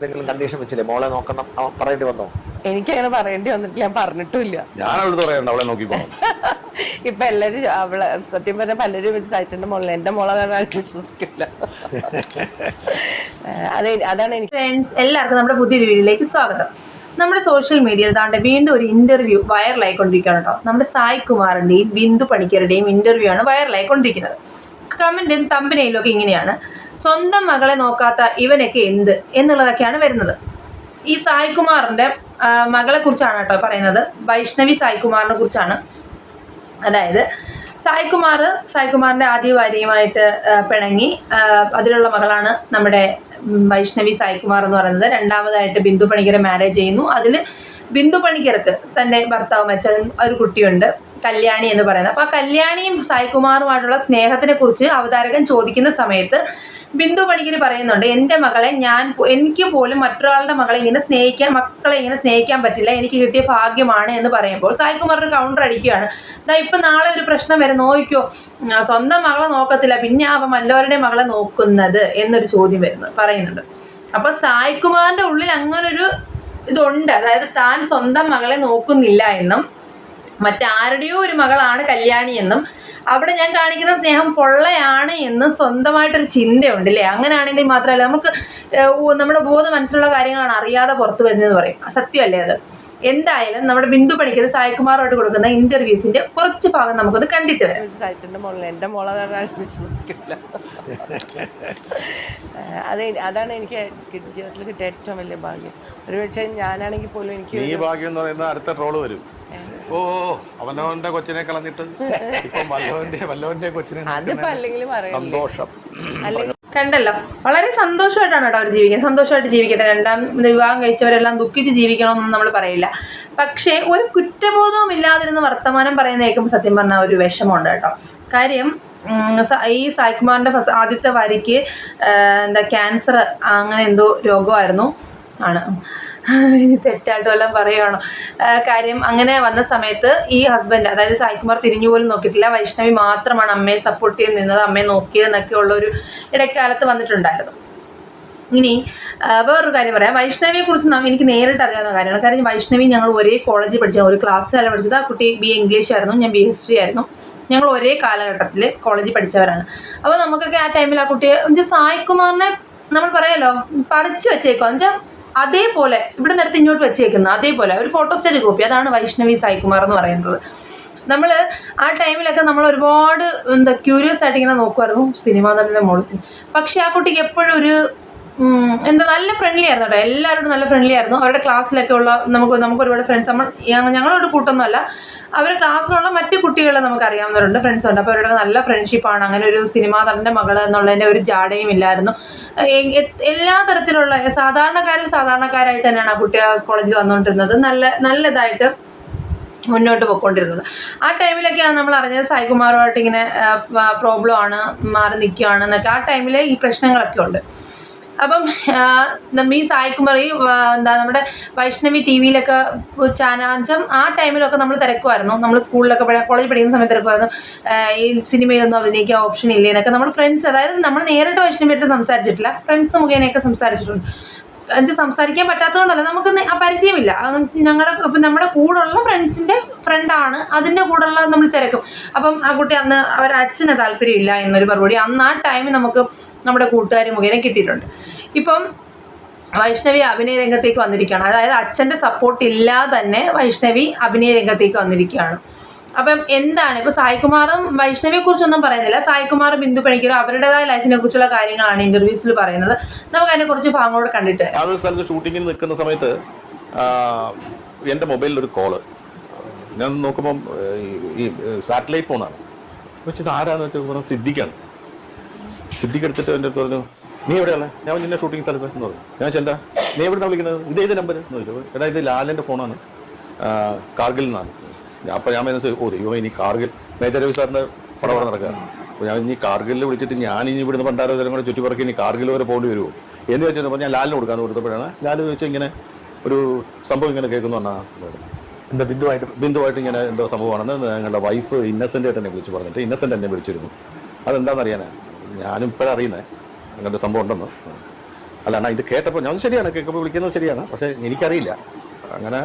എന്തെങ്കിലും കണ്ടീഷൻ വെച്ചില്ലേ? മോളെ നോക്കണം. പറയേണ്ടി വന്നോ? എനിക്കങ്ങനെ പറയേണ്ടി വന്നിട്ടില്ല ഞാൻ പറഞ്ഞിട്ടുമില്ല. ഞാൻ അവളോട് പറയണ്ട അവളെ നോക്കിക്കോണം ഇപ്പൊ എല്ലാരും അവളെ സത്യം പറഞ്ഞ പലരും സൈറ്റിന്റെ മുകളിൽ എന്റെ മോളെ വിശ്വസിക്കില്ല. അതെ അതാണ് എനിക്ക് ഫ്രണ്ട്സ് എല്ലാവർക്കും നമ്മുടെ പുതിയൊരു വീഡിയോയിലേക്ക് സ്വാഗതം. നമ്മുടെ സോഷ്യൽ മീഡിയയിൽ താണ്ടെ വീണ്ടും ഒരു ഇന്റർവ്യൂ വൈറലായിക്കൊണ്ടിരിക്കുകയാണ് കേട്ടോ. നമ്മുടെ സായി കുമാറിന്റെയും ബിന്ദു പണിക്കരുടെയും ഇന്റർവ്യൂ ആണ് വൈറലായിക്കൊണ്ടിരിക്കുന്നത് കമന്റും തമ്പനയിലും ഒക്കെ ഇങ്ങനെയാണ്. സ്വന്തം മകളെ നോക്കാത്ത ഇവനൊക്കെ എന്ത് എന്നുള്ളതൊക്കെയാണ് വരുന്നത്. ഈ സായ് കുമാറിന്റെ ആ, മകളെ കുറിച്ചാണ് കേട്ടോ പറയുന്നത്. വൈഷ്ണവി സായ്കുമാറിനെ കുറിച്ചാണ്. അതായത് സായ്കുമാർ സായ്കുമാറിന്റെ ആദ്യ ഭാര്യയുമായിട്ട് പിണങ്ങി അതിലുള്ള മകളാണ് നമ്മുടെ വൈഷ്ണവി സായ്കുമാർ എന്ന് പറയുന്നത്. രണ്ടാമതായിട്ട് ബിന്ദു പണിക്കരെ മാരേജ് ചെയ്യുന്നു. അതിൽ ബിന്ദു പണിക്കർക്ക് തന്റെ ഭർത്താവ് മരിച്ച ഒരു കുട്ടിയുണ്ട്. കല്യാണി എന്ന് പറയുന്നത്. അപ്പോൾ ആ കല്യാണിയും സായികുമാറുമായിട്ടുള്ള സ്നേഹത്തിനെ കുറിച്ച് അവതാരകൻ ചോദിക്കുന്ന സമയത്ത് ബിന്ദു പണിക്കർ പറയുന്നുണ്ട് എന്റെ മകളെ ഞാൻ എനിക്ക് പോലും മറ്റൊരാളുടെ മകളെ ഇങ്ങനെ സ്നേഹിക്കാൻ മക്കളെ ഇങ്ങനെ സ്നേഹിക്കാൻ പറ്റില്ല. എനിക്ക് കിട്ടിയ ഭാഗ്യമാണ് എന്ന് പറയുമ്പോൾ സായികുമാർ ഒരു കൗണ്ടർ അടിക്കുകയാണ്. ദാ ഇപ്പം നാളെ ഒരു പ്രശ്നം വരെ നോക്കിയോ സ്വന്തം മകളെ നോക്കത്തില്ല. പിന്നെ അവൻ വല്ലവരുടെ മകളെ നോക്കുന്നത് എന്നൊരു ചോദ്യം വരുന്നു പറയുന്നുണ്ട്. അപ്പോൾ സായികുമാറിന്റെ ഉള്ളിൽ അങ്ങനൊരു ഇതുണ്ട്. അതായത് താൻ സ്വന്തം മകളെ നോക്കുന്നില്ല എന്നും മറ്റാരുടെയോ ഒരു മകളാണ് കല്യാണി എന്നും അവിടെ ഞാൻ കാണിക്കുന്ന സ്നേഹം പൊള്ളയാണ് എന്ന് സ്വന്തമായിട്ടൊരു ചിന്തയുണ്ട് അല്ലേ അങ്ങനെയാണെങ്കിൽ മാത്രമല്ല നമുക്ക് നമ്മുടെ ബോധ മനസ്സിലുള്ള കാര്യങ്ങളാണ് അറിയാതെ പുറത്തു വരുന്നതെന്ന് പറയും. സത്യമല്ലേ അത്? എന്തായാലും നമ്മുടെ ബിന്ദു പണിക്കർ സായ്കുമാറോട് കൊടുക്കുന്ന ഇന്റർവ്യൂസിന്റെ കുറച്ച് ഭാഗം നമുക്കത് കണ്ടിട്ട് വരാം. എന്റെ മോളെ വിശ്വസിക്കില്ല. അതെ അതാണ് എനിക്ക് ജീവിതത്തിൽ കിട്ടിയ ഏറ്റവും വലിയ ഭാഗ്യം. ഒരുപക്ഷെ ഞാനാണെങ്കിൽ പോലും എനിക്ക് ഈ ഭാഗ്യം എന്ന് പറയുന്ന അടുത്ത ട്രോൾ വരും. ഓ അവനവന്റെ കൊച്ചിനെ കളഞ്ഞിട്ട് ഇപ്പം വല്ലവന്റെ വല്ലവന്റെ കൊച്ചിനെ അതിപ്പോ സന്തോഷം. അല്ലെങ്കിൽ കണ്ടല്ലോ. വളരെ സന്തോഷമായിട്ടാണ് കേട്ടോ അവർ ജീവിക്കുന്നത്. സന്തോഷമായിട്ട് ജീവിക്കട്ടെ. രണ്ടാം വിവാഹം കഴിച്ചവരെല്ലാം ദുഃഖിച്ച് ജീവിക്കണമെന്നൊന്നും നമ്മൾ പറയില്ല. പക്ഷേ ഒരു കുറ്റബോധവും ഇല്ലാതിരുന്ന് വർത്തമാനം പറയുന്ന കേൾക്കുമ്പോൾ സത്യം പറഞ്ഞാൽ ഒരു വിഷമമുണ്ട് കേട്ടോ. കാര്യം ഈ സായ്കുമാറിന്റെ ഫസ്റ്റ് ആദ്യത്തെ വാരിക്ക് എന്താ ക്യാൻസർ അങ്ങനെ എന്തോ രോഗമായിരുന്നു. ആണ്. ഇനി തെറ്റായിട്ട് വല്ലതും പറയുകയാണോ കാര്യം അങ്ങനെ വന്ന സമയത്ത് ഈ ഹസ്ബൻഡ് അതായത് സായികുമാർ തിരിഞ്ഞു പോലും നോക്കിയിട്ടില്ല. വൈഷ്ണവി മാത്രമാണ് അമ്മയെ സപ്പോർട്ട് ചെയ്ത് നിന്നത് അമ്മയെ നോക്കിയതെന്നൊക്കെ ഉള്ള ഒരു ഇടക്കാലത്ത് വന്നിട്ടുണ്ടായിരുന്നു. ഇനി വേറൊരു കാര്യം പറയാം. വൈഷ്ണവിയെ കുറിച്ച് എനിക്ക് നേരിട്ട് അറിയാവുന്ന കാര്യമാണ്. കാര്യം വൈഷ്ണവി ഞങ്ങൾ ഒരേ കോളേജിൽ പഠിച്ചത് ഒരു ക്ലാസ്സിലല്ല പഠിച്ചത്. ആ കുട്ടി ബി ഇംഗ്ലീഷ് ആയിരുന്നു. ഞാൻ ബി ഹിസ്റ്ററി ആയിരുന്നു. ഞങ്ങൾ ഒരേ കാലഘട്ടത്തിൽ കോളേജിൽ പഠിച്ചവരാണ്. അപ്പോൾ നമുക്കൊക്കെ ആ ടൈമിൽ ആ കുട്ടിയെ സായികുമാറിനെ നമ്മൾ പറയാലോ? പറിച്ചു വെച്ചേക്കുക എന്നുവെച്ചാൽ അതേപോലെ ഇവിടെ നിരത്തി ഇങ്ങോട്ട് വെച്ചേക്കുന്ന. അതേപോലെ ഒരു ഫോട്ടോസ്റ്റേറ്റ് കോപ്പി അതാണ് വൈഷ്ണവി സായികുമാർ എന്ന് പറയുന്നത്. നമ്മൾ ആ ടൈമിലൊക്കെ നമ്മൾ ഒരുപാട് എന്താ ക്യൂരിയസ് ആയിട്ട് ഇങ്ങനെ നോക്കുമായിരുന്നു സിനിമ നടന്ന മോൾ സിനിമ പക്ഷേ ആ കുട്ടിക്ക് എപ്പോഴും ഒരു എന്താ നല്ല ഫ്രണ്ട്ലി ആയിരുന്നു കേട്ടോ. എല്ലാവരോടും നല്ല ഫ്രണ്ട്ലി ആയിരുന്നു. അവരുടെ ക്ലാസ്സിലൊക്കെ ഉള്ള നമുക്ക് നമുക്ക് ഒരുപാട് ഫ്രണ്ട്സ് നമ്മൾ ഞങ്ങളോട് കൂട്ടൊന്നുമല്ല. അവരുടെ ക്ലാസ്സിലുള്ള മറ്റു കുട്ടികളെ നമുക്ക് അറിയാവുന്നവരുണ്ട് ഫ്രണ്ട്സ് ഉണ്ട്. അപ്പോൾ അവരുടെ നല്ല ഫ്രണ്ട്ഷിപ്പാണ് അങ്ങനെ ഒരു സിനിമാ നടന്റെ മകൾ എന്നുള്ളതിന്റെ ഒരു ജാടയും ഇല്ലായിരുന്നു. എല്ലാ തരത്തിലുള്ള സാധാരണക്കാരിൽ സാധാരണക്കാരായിട്ട് തന്നെയാണ് ആ കുട്ടി കോളേജിൽ വന്നുകൊണ്ടിരുന്നത്. നല്ല നല്ലതായിട്ട് മുന്നോട്ട് പോയിക്കൊണ്ടിരുന്നത്. ആ ടൈമിലൊക്കെയാണ് നമ്മൾ അറിഞ്ഞത് സായികുമാറുമായിട്ട് ഇങ്ങനെ പ്രോബ്ലം ആണ് മാറി നിൽക്കുകയാണ് എന്നൊക്കെ. ആ ടൈമിൽ ഈ പ്രശ്നങ്ങളൊക്കെ ഉണ്ട്. അപ്പം ഈ സായികുമാർ ഈ എന്താ നമ്മുടെ വൈഷ്ണവി ടി വിയിലൊക്കെ ചാനാഞ്ചം ആ ടൈമിലൊക്കെ നമ്മൾ തിരക്കുമായിരുന്നു നമ്മൾ സ്കൂളിലൊക്കെ പഠി കോളേജിൽ പഠിക്കുന്ന സമയത്ത് തിരക്കുമായിരുന്നു ഈ സിനിമയിലൊന്നും അഭിനയിക്കാൻ ഓപ്ഷൻ ഇല്ലേ എന്നൊക്കെ നമ്മൾ ഫ്രണ്ട്സ് അതായത് നമ്മൾ നേരിട്ട് വൈഷ്ണവി അടുത്ത് സംസാരിച്ചിട്ടില്ല. ഫ്രണ്ട്സ് മുഖേനയൊക്കെ സംസാരിച്ചിട്ടുണ്ട്. എന്നുവെച്ചാൽ സംസാരിക്കാൻ പറ്റാത്തതുകൊണ്ടല്ല നമുക്ക് ആ പരിചയമില്ല. ഞങ്ങളുടെ ഇപ്പം നമ്മുടെ കൂടെയുള്ള ഫ്രണ്ട്സിന്റെ ഫ്രണ്ടാണ് അതിന്റെ കൂടെയുള്ള നമ്മൾ തിരക്കും. അപ്പം ആ കുട്ടി അന്ന് അവരുടെ അച്ഛന് താല്പര്യമില്ല എന്നൊരു മറുപടി അന്ന് ആ ടൈമിൽ നമുക്ക് നമ്മുടെ കൂട്ടുകാർ മുഖേന കിട്ടിയിട്ടുണ്ട്. ഇപ്പം വൈഷ്ണവി അഭിനയ രംഗത്തേക്ക് വന്നിരിക്കുകയാണ്. അതായത് അച്ഛന്റെ സപ്പോർട്ട് ഇല്ലാതെ തന്നെ വൈഷ്ണവി അഭിനയ രംഗത്തേക്ക് വന്നിരിക്കുകയാണ്. അപ്പം എന്താണ്? ഇപ്പൊ സായികുമാറും വൈഷ്ണവിയെ കുറിച്ചൊന്നും പറയുന്നില്ല. സായികുമാർ ബിന്ദു പണിക്കരും അവരുടേതായ ലൈഫിനെ കുറിച്ചുള്ള കാര്യങ്ങളാണ് ഇന്റർവ്യൂസിൽ പറയുന്നത്. നമുക്ക് അതിനെ കുറിച്ച് ഭാഗങ്ങളോട് കണ്ടിട്ട് ആ ഒരു സ്ഥലത്ത് ഷൂട്ടിങ്ങിന് നിൽക്കുന്ന സമയത്ത് എന്റെ മൊബൈലിൽ ഒരു കോൾ ഞാൻ നോക്കുമ്പോൾ ഈ- സാറ്റലൈറ്റ് ഫോണാണ് വെച്ചത് ആരാന്ന് വെച്ചാൽ പറഞ്ഞ സിദ്ദിഖാണ് സിദ്ദിഖ് എടുത്തിട്ട് എന്റെ അടുത്ത് പറഞ്ഞു നീ എവിടെയാണ്? ഞാൻ നിന്നെ ഷൂട്ടിംഗ് സ്ഥലത്ത് എന്ന് പറഞ്ഞു. ഞാൻ എന്താ? നീ എവിടെ വിളിക്കുന്നത്? ഇതേത് നമ്പർ എന്ന് ചോദിച്ചു. എടാ ഇത് ലാലിന്റെ ഫോണാണ് കാർഗിൽ നിന്നാണ്. ഞാൻ അപ്പോൾ ഞാൻ മനസ്സിൽ ഓ ദൈവം ഇനി കാർഗിൽ മേജർ രവി സാറിന്റെ പടം അവിടെ നടക്കുക. അപ്പോൾ ഞാൻ ഇനി കാർഗിലിൽ വിളിച്ചിട്ട് ഞാൻ ഇനി ഇവിടുന്ന് പണ്ടാരോ തരം കൂടെ ചുറ്റിപ്പറക്കി ഇനി കാർഗിൽ വരെ പോകേണ്ടി വരുമോ? എന്ന് ചോദിച്ചപ്പോൾ ഞാൻ ലാലിന് കൊടുക്കാന്ന് കൊടുത്തപ്പോഴാണ് ലാലിന് ചോദിച്ചാൽ ഇങ്ങനെ ഒരു സംഭവം ഇങ്ങനെ കേൾക്കുന്നു പറഞ്ഞാൽ എന്താ ബിന്ദുവായിട്ട്? ബിന്ദുവായിട്ട് ഇങ്ങനെ എന്തോ സംഭവമാണെന്ന് ഞങ്ങളുടെ വൈഫ് ഇന്നസെന്റ് ആയിട്ട് എന്നെ വിളിച്ച് പറഞ്ഞിട്ട് ഇന്നസെന്റ് എന്നെ വിളിച്ചിരുന്നു. അതെന്താണെന്ന് അറിയാനാ? ഞാനും ഇപ്പോഴാണ് അറിയുന്നേ. അങ്ങനെ ഒരു സംഭവം ഉണ്ടെന്ന്. അല്ല അണ്ണാ ഇത് കേട്ടപ്പോൾ ഞാൻ ശരിയാണ് കേൾക്കുമ്പോൾ വിളിക്കുന്നത് ശരിയാണ് പക്ഷേ എനിക്കറിയില്ല. അങ്ങനെ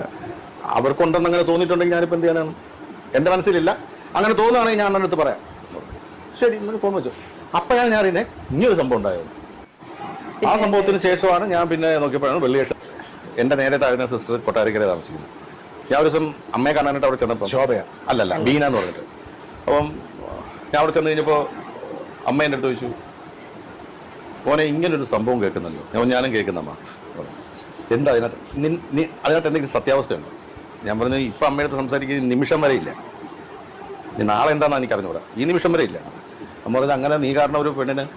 അവർക്കുണ്ടെന്ന് അങ്ങനെ തോന്നിയിട്ടുണ്ടെങ്കിൽ ഞാനിപ്പോൾ എന്ത് ചെയ്യാനാണ്? എന്റെ മനസ്സിലില്ല. അങ്ങനെ തോന്നുകയാണെങ്കിൽ ഞാൻ അടുത്ത് പറയാം. ശരി നിങ്ങൾ ഫോൺ വെച്ചു. അപ്പോഴാണ് ഞാൻ അറിയുന്നത് ഇങ്ങനൊരു സംഭവം ഉണ്ടായത് ആ സംഭവത്തിന് ശേഷമാണ് ഞാൻ പിന്നെ നോക്കിയപ്പോഴാണ് വെള്ളിയാഴ്ച എന്റെ നേരെ താഴ്ന്ന സിസ്റ്റർ കൊട്ടാരക്കര താമസിക്കുന്നത്. ഞാൻ ഒരു ദിവസം അമ്മയെ കാണാനായിട്ട് അവിടെ ചെന്നപ്പോൾ ശോഭയാ. അല്ലല്ല ബീന എന്ന് പറഞ്ഞിട്ട്. അപ്പം ഞാൻ അവിടെ ചെന്ന് കഴിഞ്ഞപ്പോൾ അമ്മ എന്റെ അടുത്ത് ചോദിച്ചു മോനെ ഇങ്ങനൊരു സംഭവം കേൾക്കുന്നല്ലോ ഞാൻ ഞാനും കേൾക്കുന്നമ്മ. എന്താ അതിനകത്ത്? അതിനകത്ത് എന്തെങ്കിലും സത്യാവസ്ഥയുണ്ടോ? ഞാൻ പറഞ്ഞു ഇപ്പം അമ്മയടുത്ത് സംസാരിക്കുന്ന നിമിഷം വരെ ഇല്ല. നീ നാളെ എന്താണെന്ന് എനിക്ക് അറിഞ്ഞുകൂടാ. ഈ നിമിഷം വരെ ഇല്ല. അമ്മ പറഞ്ഞത് അങ്ങനെ നീ കാരണം ഒരു പെണ്ണിന്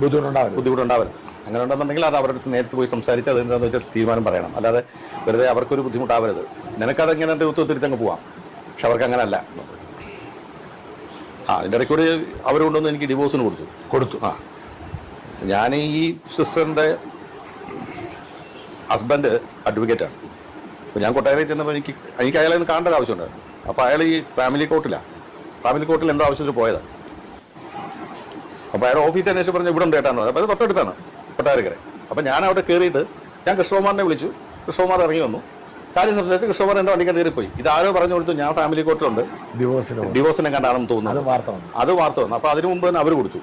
ബുദ്ധിമുട്ടുണ്ടാവരുത്. ബുദ്ധിമുട്ടുണ്ടാവരുത്. അങ്ങനെ ഉണ്ടെന്നുണ്ടെങ്കിൽ അത് അവരുടെ അടുത്ത് നേരിട്ട് പോയി സംസാരിച്ച് അത് എന്താണെന്ന് വെച്ചാൽ തീരുമാനം പറയണം. അല്ലാതെ വെറുതെ അവർക്കൊരു ബുദ്ധിമുട്ടാവരുത്. നിനക്കത് എങ്ങനെ ഒത്തുത്തിരിച്ചങ്ങ് പോവാം. പക്ഷെ അവർക്ക് അങ്ങനല്ല ആ അതിന്റെ ഇടയ്ക്ക് കൂടി അവർ കൊണ്ടുവന്ന് എനിക്ക് ഡിവോഴ്സിന് കൊടുത്തു. കൊടുത്തു. ആ. ഞാൻ ഈ സിസ്റ്ററിന്റെ ഹസ്ബൻഡ് അഡ്വക്കേറ്റാണ് അപ്പോൾ ഞാൻ കൊട്ടാരയിൽ ചെന്നപ്പോൾ എനിക്ക് എനിക്ക് അയാളെ ഒന്ന് കാണേണ്ട ആവശ്യമുണ്ട്. അപ്പോൾ അയാൾ ഈ ഫാമിലി കോർട്ടിലാണ് ഫാമിലി കോർട്ടിൽ എന്തോ ആവശ്യത്തിൽ പോയതാണ് അപ്പോൾ അയാൾ ഓഫീസ് അന്വേഷിച്ച് പറഞ്ഞു ഇവിടെ ഉണ്ട് ഏട്ടാന്ന്. പറഞ്ഞു അപ്പോൾ അത് തൊട്ടടുത്താണ് കൊട്ടാരക്കര. അപ്പോൾ ഞാൻ അവിടെ കയറിയിട്ട് ഞാൻ കൃഷ്ണകുമാറിനെ വിളിച്ചു. കൃഷ്ണകുമാർ ഇറങ്ങി വന്നു. കാര്യം സംസാരിച്ച് കൃഷ്ണകുമാർ എന്റെ വണ്ടിക്ക് കയറിപ്പോയി ഇത് ആരോ പറഞ്ഞു കൊടുത്തു ഞാൻ ഫാമിലി കോർട്ടിലുണ്ട് ഡിവോഴ്സിന് കണ്ടാണെന്ന് തോന്നുന്നു. വാർത്ത വന്നു. അത് വാർത്ത വന്നു. അപ്പോൾ അതിനു മുമ്പ് തന്നെ അവർ കൊടുത്തു.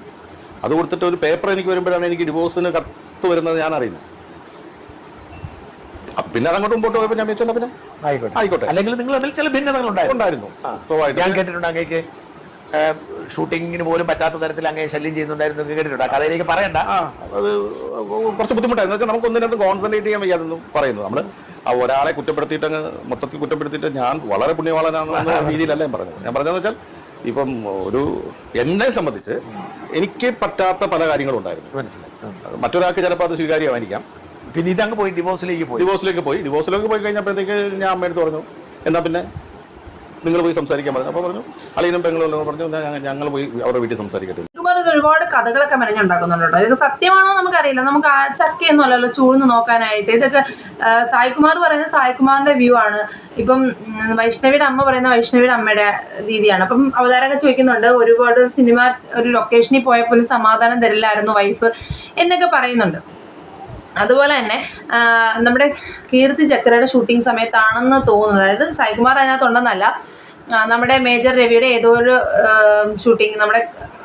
അത് കൊടുത്തിട്ട് ഒരു പേപ്പർ എനിക്ക് വരുമ്പോഴാണ് എനിക്ക് ഡിവോഴ്സിന് കത്ത് വരുന്നത് ഞാൻ അറിയുന്നത്. പിന്നെ അതങ്ങോട്ട് മുമ്പോട്ട് പോയപ്പോൾ ഞാൻ വെച്ചാൽ പിന്നെ. ആയിക്കോട്ടെ. ആയിക്കോട്ടെ. അല്ലെങ്കിൽ നിങ്ങൾ അതിൽ ചില ഭിന്നതകൾ ഉണ്ടായിരുന്നു. ഞാൻ കേട്ടിട്ടുണ്ട് അങ്ങേക്ക് ഷൂട്ടിങ്ങിന് പോലും പറ്റാത്ത തരത്തിൽ അങ്ങനെ ശല്യം ചെയ്യുന്നുണ്ടായിരുന്നു കേട്ടിട്ടുണ്ട്. കഥയിലേക്ക് പറയണ്ട. അത് കുറച്ച് ബുദ്ധിമുട്ടായിരുന്നു. വെച്ചാൽ നമുക്ക് ഒന്നിനകത്ത് കോൺസെൻട്രേറ്റ് ചെയ്യാൻ വയ്യാതെന്നും പറയുന്നു. നമ്മൾ ആ ഒരാളെ കുറ്റപ്പെടുത്തിയിട്ട് അങ്ങ് മൊത്തത്തിൽ കുറ്റപ്പെടുത്തിയിട്ട് ഞാൻ വളരെ പുണ്യവാളനാണെന്ന രീതിയിലല്ല ഞാൻ പറഞ്ഞത്. ഞാൻ പറഞ്ഞതെന്ന് വെച്ചാൽ ഇപ്പം ഒരു എന്നെ സംബന്ധിച്ച് എനിക്ക് പറ്റാത്ത പല കാര്യങ്ങളും ഉണ്ടായിരുന്നു മനസ്സിലായി മറ്റൊരാൾക്ക് ചിലപ്പോൾ അത് സ്വീകാര്യമായിരിക്കാം. പിന്നെ ഇതങ്ങ് പോയി ഡിവോഴ്സിലേക്ക് പോയി. ഡിവോഴ്സിലേക്ക് പോയി. ഡിവോഴ്സിലേക്ക് പോയി കഴിഞ്ഞപ്പോഴത്തേക്ക് ഞാൻ അമ്മയടുത്ത് പറഞ്ഞു എന്നാ പിന്നെ നിങ്ങൾ പോയി സംസാരിക്കാൻ പറഞ്ഞു. അപ്പോൾ പറഞ്ഞു അളിയനും പെങ്ങളും പറഞ്ഞു "എന്നാ ഞങ്ങ- ഞങ്ങൾ പോയി അവരുടെ വീട്ടിൽ സംസാരിക്കട്ടെ ഒരുപാട് കഥകളൊക്കെ മെനഞ്ഞുണ്ടാക്കുന്നുണ്ട് കേട്ടോ. ഇതൊക്കെ സത്യമാണോ നമുക്കറിയില്ല. നമുക്ക് ആ ചക്കയൊന്നും അല്ലല്ലോ ചൂഴ്ന്ന് നോക്കാനായിട്ട്. ഇതൊക്കെ സായികുമാർ പറയുന്നത് സായികുമാറിന്റെ വ്യൂ ആണ്. ഇപ്പം വൈഷ്ണവിയുടെ അമ്മ പറയുന്ന വൈഷ്ണവിയുടെ അമ്മയുടെ രീതിയാണ്. അപ്പം അവതാരമൊക്കെ ചോദിക്കുന്നുണ്ട് ഒരുപാട് സിനിമ ഒരു ലൊക്കേഷനിൽ പോയപ്പോലും സമാധാനം തരില്ലായിരുന്നു വൈഫ് എന്നൊക്കെ പറയുന്നുണ്ട്. അതുപോലെ തന്നെ നമ്മുടെ കീർത്തി ചക്രയുടെ ഷൂട്ടിംഗ് സമയത്താണെന്ന് തോന്നുന്നത്. അതായത് സായികുമാർ അതിനകത്തുണ്ടെന്നല്ല നമ്മുടെ മേജർ രവിയുടെ ഏതോ ഒരു ഷൂട്ടിംഗ് നമ്മുടെ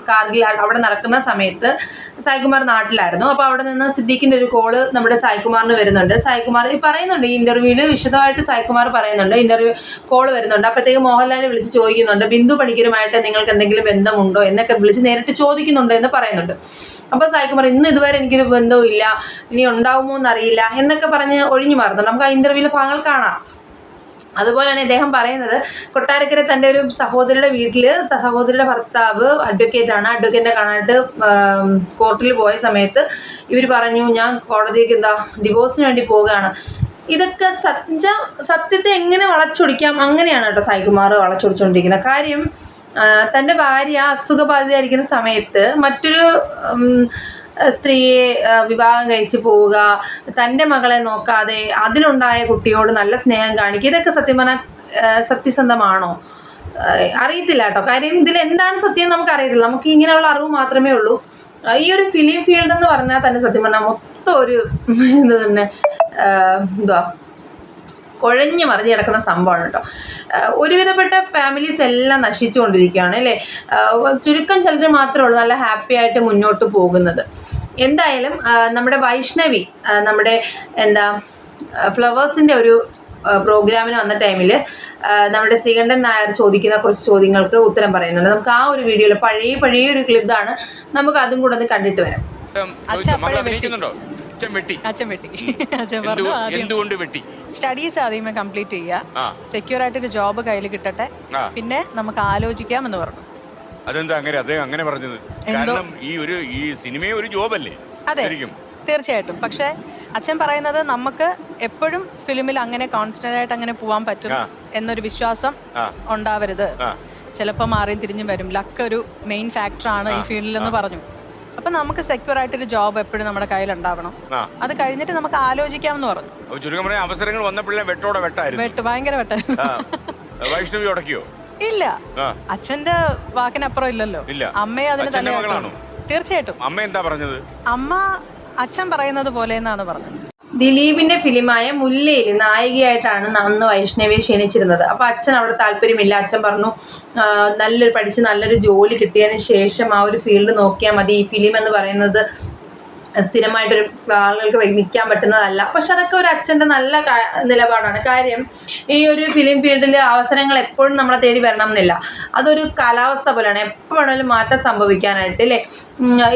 കാർഗിൽ അവിടെ നടക്കുന്ന സമയത്ത് സായികുമാർ നാട്ടിലായിരുന്നു. അപ്പോൾ അവിടെ നിന്ന് സിദ്ദീഖിന്റെ ഒരു കോൾ നമ്മുടെ സായികുമാറിന് വരുന്നുണ്ട്. സായികുമാർ ഈ പറയുന്നുണ്ട് ഈ ഇന്റർവ്യൂവിൽ വിശദമായിട്ട് സായികുമാർ പറയുന്നുണ്ട് ഇന്റർവ്യൂ കോൾ വരുന്നുണ്ട്. അപ്പോഴത്തേക്ക് മോഹൻലാലിനെ വിളിച്ച് ചോദിക്കുന്നുണ്ട് ബിന്ദു പണിക്കരുമായിട്ട് നിങ്ങൾക്ക് എന്തെങ്കിലും ബന്ധമുണ്ടോ? എന്നൊക്കെ വിളിച്ച് നേരിട്ട് ചോദിക്കുന്നുണ്ട് എന്ന് പറയുന്നുണ്ട്. അപ്പോൾ പറയും ഇന്ന് ഇതുവരെ എനിക്കൊരു ബന്ധവും ഇല്ല. ഇനി ഉണ്ടാവുമോ എന്നറിയില്ല. എന്നൊക്കെ പറഞ്ഞ് ഒഴിഞ്ഞു മാറുന്നുണ്ട്. നമുക്ക് ആ ഇന്റർവ്യൂവിലെ ഭാഗങ്ങൾ കാണാം. അതുപോലെ തന്നെ ഇദ്ദേഹം പറയുന്നത് കൊട്ടാരക്കര തന്റെ ഒരു സഹോദരിയുടെ വീട്ടിൽ സഹോദരിയുടെ ഭർത്താവ് അഡ്വക്കേറ്റ് ആണ്. അഡ്വക്കേറ്റിനെ കാണാനായിട്ട് കോർട്ടിൽ പോയ സമയത്ത് ഇവർ പറഞ്ഞു ഞാൻ കോടതിക്ക് എന്താ ഡിവോഴ്സിന് വേണ്ടി പോവുകയാണ്. ഇതൊക്കെ സത്യ സത്യത്തെ എങ്ങനെ വളച്ചൊടിക്കാം? അങ്ങനെയാണ് കേട്ടോ സായികുമാർ വളച്ചൊടിച്ചുകൊണ്ടിരിക്കുന്നത് കാര്യം തന്റെ ഭാര്യ അസുഖബാധിതയായിരിക്കുന്ന സമയത്ത് മറ്റൊരു സ്ത്രീയെ വിവാഹം കഴിച്ച് പോവുക തന്റെ മകളെ നോക്കാതെ അതിലുണ്ടായ കുട്ടിയോട് നല്ല സ്നേഹം കാണിക്കുക ഇതൊക്കെ സത്യം സത്യസന്ധമാണോ? അറിയത്തില്ല കേട്ടോ. കാര്യം ഇതിൽ എന്താണ് സത്യം നമുക്ക് അറിയത്തില്ല. നമുക്ക് ഇങ്ങനെയുള്ള അറിവ് മാത്രമേ ഉള്ളൂ. ഈ ഒരു ഫിലിം ഫീൽഡ് എന്ന് പറഞ്ഞാൽ തന്നെ സത്യം പറഞ്ഞാൽ മൊത്തം ഒരു ഇത് തന്നെ എന്തുവാ കുഴഞ്ഞു മറിഞ്ഞ് കിടക്കുന്ന സംഭവമാണ് കേട്ടോ ഒരുവിധപ്പെട്ട ഫാമിലീസ് എല്ലാം നശിച്ചുകൊണ്ടിരിക്കുകയാണ് അല്ലേ? ചുരുക്കം ചിലർ മാത്രമേ ഉള്ളൂ നല്ല ഹാപ്പി ആയിട്ട് മുന്നോട്ട് പോകുന്നത്. എന്തായാലും നമ്മുടെ വൈഷ്ണവി നമ്മുടെ എന്താ ഫ്ലവേഴ്സിന്റെ ഒരു പ്രോഗ്രാമിന് വന്ന ടൈമിൽ നമ്മുടെ ശ്രീകണ്ഠൻ നായർ ചോദിക്കുന്ന കുറച്ച് ചോദ്യങ്ങൾക്ക് ഉത്തരം പറയുന്നുണ്ട്. നമുക്ക് ആ ഒരു വീഡിയോയിൽ പഴയ പഴയ ഒരു ക്ലിപ്പാണ് നമുക്ക് അതും കൂടെ ഒന്ന് കണ്ടിട്ട് വരാം. അച്ഛൻ അച്ഛൻ വെട്ടി. അച്ഛൻ വെട്ടി. അച്ഛൻ പറഞ്ഞു ആദ്യം എന്തുകൊണ്ട് വെട്ടി? സ്റ്റഡീസ് ആദ്യമേ കംപ്ലീറ്റ് ആ. ചെയ്യുക സെക്യൂർ ആയിട്ടൊരു ജോബ് കയ്യിൽ കിട്ടട്ടെ. ആ. പിന്നെ നമുക്ക് ആലോചിക്കാം എന്ന് പറഞ്ഞു. അതെന്താ അങ്ങനെ? അദ്ദേഹം അങ്ങനെ പറഞ്ഞത്. കാരണം ഈ ഒരു ഈ സിനിമയെ ഒരു ജോബല്ലേ? അതെ. ശരിക്കും. തീർച്ചയായിട്ടും. പക്ഷേ അച്ഛൻ പറയുന്നത് നമുക്ക് എപ്പോഴും ഫിലിമിൽ അങ്ങനെ കോൺസ്റ്റന്റ് ആയിട്ട് അങ്ങനെ പോവാൻ പറ്റും ആ. എന്നൊരു വിശ്വാസം ആ. ഉണ്ടാവരുത്. ആ. ചിലപ്പോൾ മാറിയും തിരിഞ്ഞും വരും. ലക്ക് ഒരു മെയിൻ ഫാക്ടറാണ് ഈ ഫീൽഡിൽ എന്ന് പറഞ്ഞു. അപ്പൊ നമുക്ക് സെക്യൂർ ആയിട്ടൊരു ജോബ് എപ്പോഴും നമ്മുടെ കയ്യിൽ ഉണ്ടാവണം ആ. അത് കഴിഞ്ഞിട്ട് നമുക്ക് ആലോചിക്കാമെന്ന് പറഞ്ഞു. അപ്പൊ ചുരുക്കം പറഞ്ഞ അവസരങ്ങൾ വന്നപ്പോഴേ വെട്ടോടെ വെട്ടായിരുന്നു. വെട്ട് ഭയങ്കര വെട്ട. ആ. വൈഷ്ണവി ഉടക്കിയോ? ഇല്ല. ആ. അച്ഛന്റെ വാക്കിനപ്പുറം ഇല്ലല്ലോ. ഇല്ല. അമ്മയെ അതിന് അച്ഛന്റെ തന്നെ മകളാണോ? തീർച്ചയായിട്ടും. അമ്മ എന്താ പറഞ്ഞത്? അമ്മ അച്ഛൻ പറയുന്നത് പോലെ എന്നാണ് പറഞ്ഞത്. ദിലീപിന്റെ ഫിലിമായ മുല്ലയിൽ നായികയായിട്ടാണ് അന്ന് വൈഷ്ണവിയെ ക്ഷണിച്ചിരുന്നത്. അപ്പൊ അച്ഛൻ അവിടെ താല്പര്യമില്ല. അച്ഛൻ പറഞ്ഞു നല്ലൊരു പഠിച്ച് നല്ലൊരു ജോലി കിട്ടിയതിന് ശേഷം ആ ഒരു ഫീൽഡ് നോക്കിയാൽ മതി. ഈ ഫിലിം എന്ന് പറയുന്നത് സ്ഥിരമായിട്ടൊരു ആളുകൾക്ക് നിൽക്കാൻ പറ്റുന്നതല്ല. പക്ഷെ അതൊക്കെ ഒരു അച്ഛന്റെ നല്ല നിലപാടാണ്. കാര്യം ഈ ഒരു ഫിലിം ഫീൽഡിൽ അവസരങ്ങൾ എപ്പോഴും നമ്മളെ തേടി വരണം എന്നില്ല അതൊരു കാലാവസ്ഥ പോലെയാണ്. എപ്പോഴാണെങ്കിലും മാറ്റം സംഭവിക്കാനായിട്ട് അല്ലേ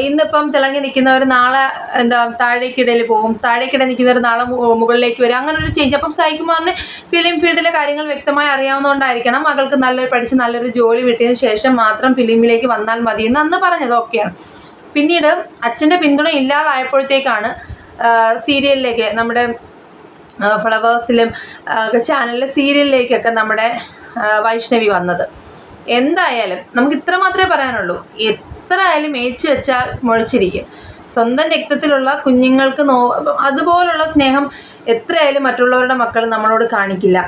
ഇന്നിപ്പം തിളങ്ങി നിൽക്കുന്നവർ നാളെ എന്താ താഴേക്കിടയിൽ പോകും. താഴേക്കിടയിൽ നിൽക്കുന്നവർ നാളെ മുകളിലേക്ക് വരും. അങ്ങനെ ഒരു ചേഞ്ച് അപ്പം സൈക്കുമാറിന് ഫിലിം ഫീൽഡിലെ കാര്യങ്ങൾ വ്യക്തമായി അറിയാവുന്നതുകൊണ്ടായിരിക്കണം മകൾക്ക് നല്ലൊരു പഠിച്ച് നല്ലൊരു ജോലി കിട്ടിയതിന് ശേഷം മാത്രം ഫിലിമിലേക്ക് വന്നാൽ മതി എന്ന് അന്ന് പറഞ്ഞത്. ഓക്കെയാണ്. പിന്നീട് അച്ഛന്റെ പിന്തുണ ഇല്ലാതായപ്പോഴത്തേക്കാണ് സീരിയലിലേക്ക് നമ്മുടെ ഫ്ലവേഴ്സിലും ചാനലിലെ സീരിയലിലേക്കൊക്കെ നമ്മുടെ വൈഷ്ണവി വന്നത്. എന്തായാലും നമുക്ക് ഇത്ര മാത്രമേ പറയാനുള്ളൂ. എത്ര ആയാലും ഏച്ചു വെച്ചാൽ മുഴച്ചിരിക്കും സ്വന്തം രക്തത്തിലുള്ള കുഞ്ഞുങ്ങൾക്ക് നോ അതുപോലുള്ള സ്നേഹം എത്രയായാലും മറ്റുള്ളവരുടെ മക്കൾ നമ്മളോട് കാണിക്കില്ല.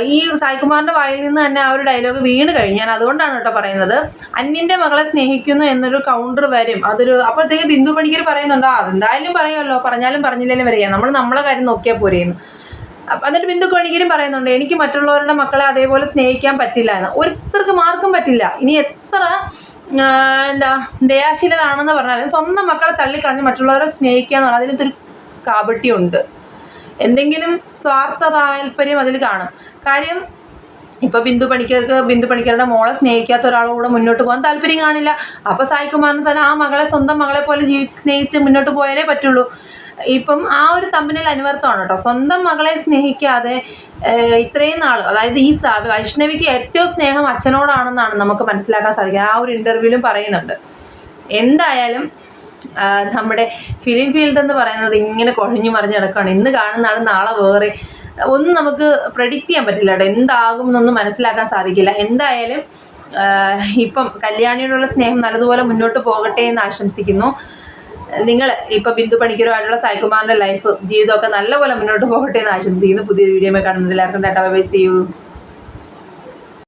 ഈ സായികുമാറിന്റെ വായിൽ നിന്ന് തന്നെ ആ ഒരു ഡയലോഗ് വീണ് കഴിഞ്ഞു. ഞാൻ അതുകൊണ്ടാണ് കേട്ടോ പറയുന്നത്. അന്യന്റെ മകളെ സ്നേഹിക്കുന്നു എന്നൊരു കൗണ്ടർ വരും. അതൊരു അപ്പോഴത്തേക്ക് ബിന്ദു പണിക്കർ പറയുന്നുണ്ടോ അതെന്തായാലും പറയുമല്ലോ. പറഞ്ഞാലും പറഞ്ഞില്ലെങ്കിലും വരിക. നമ്മൾ നമ്മളെ കാര്യം നോക്കിയാൽ പോരെയെന്ന് എന്നിട്ട് ബിന്ദു പണിക്കരും പറയുന്നുണ്ട് എനിക്ക് മറ്റുള്ളവരുടെ മക്കളെ അതേപോലെ സ്നേഹിക്കാൻ പറ്റില്ല എന്ന്. ഒരുത്തർക്ക് മാർക്കും പറ്റില്ല. ഇനി എത്ര എന്താ ദയാശീലരാണെന്ന് പറഞ്ഞാലും സ്വന്തം മക്കളെ തള്ളിക്കളഞ്ഞ് മറ്റുള്ളവരെ സ്നേഹിക്കുക എന്ന് പറഞ്ഞാൽ അതിനകത്തൊരു എന്തെങ്കിലും സ്വാർത്ഥ താല്പര്യം അതിൽ കാണും. കാര്യം ഇപ്പൊ ബിന്ദു പണിക്കർക്ക് ബിന്ദു പണിക്കരുടെ മോളെ സ്നേഹിക്കാത്ത ഒരാളോട് മുന്നോട്ട് പോകാൻ താല്പര്യം കാണില്ല. അപ്പൊ സായികുമാറിന് തന്നെ ആ മകളെ സ്വന്തം മകളെ പോലെ ജീവിച്ച് സ്നേഹിച്ച് മുന്നോട്ട് പോയാലേ പറ്റുള്ളൂ. ഇപ്പം ആ ഒരു തമ്മിൽ അനുവർത്തമാണ് കേട്ടോ. സ്വന്തം മകളെ സ്നേഹിക്കാതെ ഇത്രയും നാൾ അതായത് ഈ വൈഷ്ണവിക്ക് ഏറ്റവും സ്നേഹം അച്ഛനോടാണെന്നാണ് നമുക്ക് മനസ്സിലാക്കാൻ സാധിക്കുക ആ ഒരു ഇന്റർവ്യൂവിലും പറയുന്നുണ്ട്. എന്തായാലും നമ്മുടെ ഫിലിം ഫീൽഡ് എന്ന് പറയുന്നത് ഇങ്ങനെ കുഴഞ്ഞു മറിഞ്ഞ് കിടക്കുകയാണ്. ഇന്ന് കാണുന്ന ആൾ നാളെ വേറെ. ഒന്നും നമുക്ക് പ്രഡിക്റ്റ് ചെയ്യാൻ പറ്റില്ല കേട്ടോ. എന്താകും എന്നൊന്നും മനസ്സിലാക്കാൻ സാധിക്കില്ല. എന്തായാലും ഇപ്പം കല്യാണിയോടുള്ള സ്നേഹം നല്ലതുപോലെ മുന്നോട്ട് പോകട്ടെ എന്ന് ആശംസിക്കുന്നു. നിങ്ങൾ ഇപ്പം ബിന്ദു പണിക്കരുമായിട്ടുള്ള സായികുമാറിന്റെ ലൈഫ് ജീവിതമൊക്കെ നല്ലപോലെ മുന്നോട്ട് പോകട്ടെ എന്ന് ആശംസിക്കുന്നു. പുതിയൊരു വീഡിയോ കാണുന്നത് എല്ലാവർക്കും ടാറ്റ. By C U